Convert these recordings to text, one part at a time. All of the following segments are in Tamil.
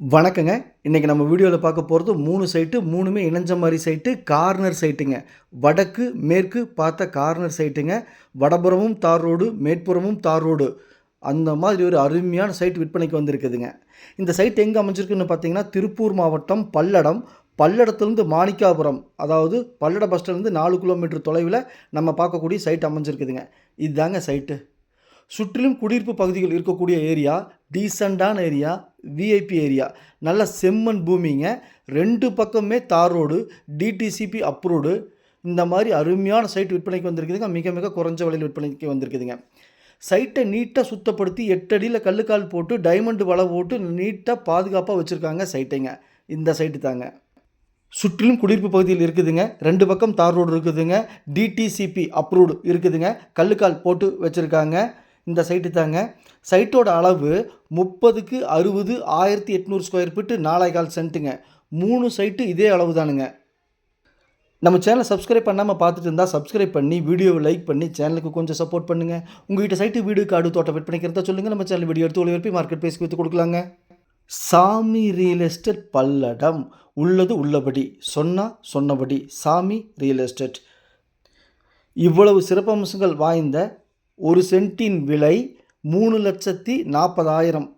வணக்கங்க. இன்றைக்கி நம்ம வீடியோவில் பார்க்க போகிறது மூணு சைட்டு மூணுமே இணைஞ்ச மாதிரி சைட்டு கார்னர் சைட்டுங்க வடக்கு மேற்கு பார்த்த கார்னர் சைட்டுங்க வடபுறமும் தார் ரோடு மேற்புறமும் தார் ரோடு. அந்த மாதிரி ஒரு அருமையான சைட் விற்பனைக்கு வந்திருக்குதுங்க. இந்த சைட் எங்கே அமைஞ்சிருக்குன்னு பார்த்தீங்கன்னா திருப்பூர் மாவட்டம் பல்லடம். பல்லடத்துலேருந்து மாணிக்காபுரம் அதாவது பல்லட பஸ் ஸ்டாண்ட்லேருந்து நாலு கிலோமீட்டர் தொலைவில் நம்ம பார்க்கக்கூடிய சைட் அமைஞ்சிருக்குதுங்க. இதுதாங்க சைட்டு சுற்றிலும் குடியிருப்பு பகுதிகள் இருக்கக்கூடிய ஏரியா டீசண்டான ஏரியா விஐபி ஏரியா. நல்ல செம்மண் பூமிங்க. ரெண்டு பக்கமே தார் ரோடு டிடிசிபி அப்ரூவ்டு இந்த மாதிரி அருமையான சைட் விற்பனைக்கு வந்திருக்குதுங்க. மிக மிக குறைஞ்ச விலையில் விற்பனைக்கு வந்திருக்குதுங்க. சைட்டை நீட்டாக சுத்தப்படுத்தி எட்டடியில் கல்லுக்கால் போட்டு டைமண்டு வலை போட்டு நீட்டாக பாதுகாப்பாக வச்சுருக்காங்க சைட்டைங்க இந்த சைட்டு தாங்க. சுற்றிலும் குடியிருப்பு பகுதியில் இருக்குதுங்க. ரெண்டு பக்கம் தார் ரோடு இருக்குதுங்க. டிடிசிபி அப்ரூவ்டு இருக்குதுங்க. கல்லுக்கால் போட்டு வச்சுருக்காங்க. இந்த சைட்டு தாங்க. சைட்டோட அளவு முப்பதுக்கு அறுபது ஆயிரத்தி எட்நூறு ஸ்கொயர் ஃபீட்டு நாலாய்கால் சென்ட்டுங்க மூணு சைட்டு இதே அளவு தானுங்க. நம்ம சேனலை சப்ஸ்கிரைப் பண்ணாமல் பார்த்துட்டு இருந்தால் சப்ஸ்கிரைப் பண்ணி வீடியோவை லைக் பண்ணி சேனலுக்கு கொஞ்சம் சப்போர்ட் பண்ணுங்கள் உங்கள்கிட்ட சைட்டு வீடு காடு தோட்டம் விற்பனைக்கிறதா சொல்லுங்கள் நம்ம சேனல் வீடியோ எடுத்து ஒளிபரப்பி மார்க்கெட் பேசி விற்று கொடுக்கலாங்க. சாமி ரியல் எஸ்டேட் பல்லடம். உள்ளது உள்ளபடி. சொன்னால் சொன்னபடி. சாமி ரியல் எஸ்டேட் இவ்வளவு சிறப்பம்சங்கள் வாய்ந்த ஒரு சென்ட்டின் விலை மூணு லட்சத்தி நாற்பதாயிரம்.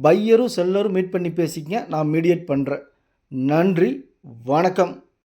பையரும் செல்லரும் மீட் பண்ணி பேசிக்கங்க நான் மீடியேட் பண்ணுறேன் நன்றி வணக்கம்.